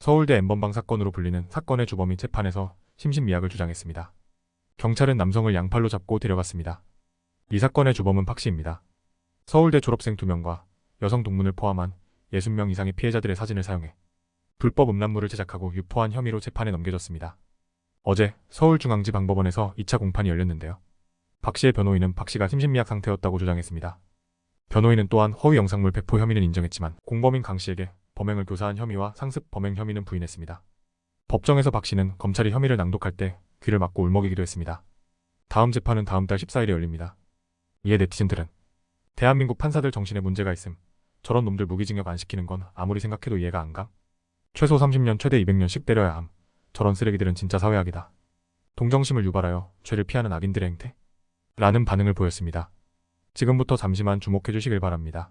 서울대 N번방 사건으로 불리는 사건의 주범이 재판에서 심신미약을 주장했습니다. 경찰은 남성을 양팔로 잡고 데려갔습니다. 이 사건의 주범은 박 씨입니다. 서울대 졸업생 2명과 여성 동문을 포함한 60명 이상의 피해자들의 사진을 사용해 불법 음란물을 제작하고 유포한 혐의로 재판에 넘겨졌습니다. 어제 서울중앙지 방법원에서 2차 공판이 열렸는데요. 박 씨의 변호인은 박 씨가 심신미약 상태였다고 주장했습니다. 변호인은 또한 허위 영상물 배포 혐의는 인정했지만 공범인 강 씨에게 범행을 교사한 혐의와 상습 범행 혐의는 부인했습니다. 법정에서 박 씨는 검찰이 혐의를 낭독할 때 귀를 막고 울먹이기도 했습니다. 다음 재판은 다음 달 14일에 열립니다. 이에 네티즌들은 대한민국 판사들 정신에 문제가 있음. 저런 놈들 무기징역 안 시키는 건 아무리 생각해도 이해가 안 감. 최소 30년 최대 200년씩 때려야 함. 저런 쓰레기들은 진짜 사회악이다. 동정심을 유발하여 죄를 피하는 악인들의 행태? 라는 반응을 보였습니다. 지금부터 잠시만 주목해 주시길 바랍니다.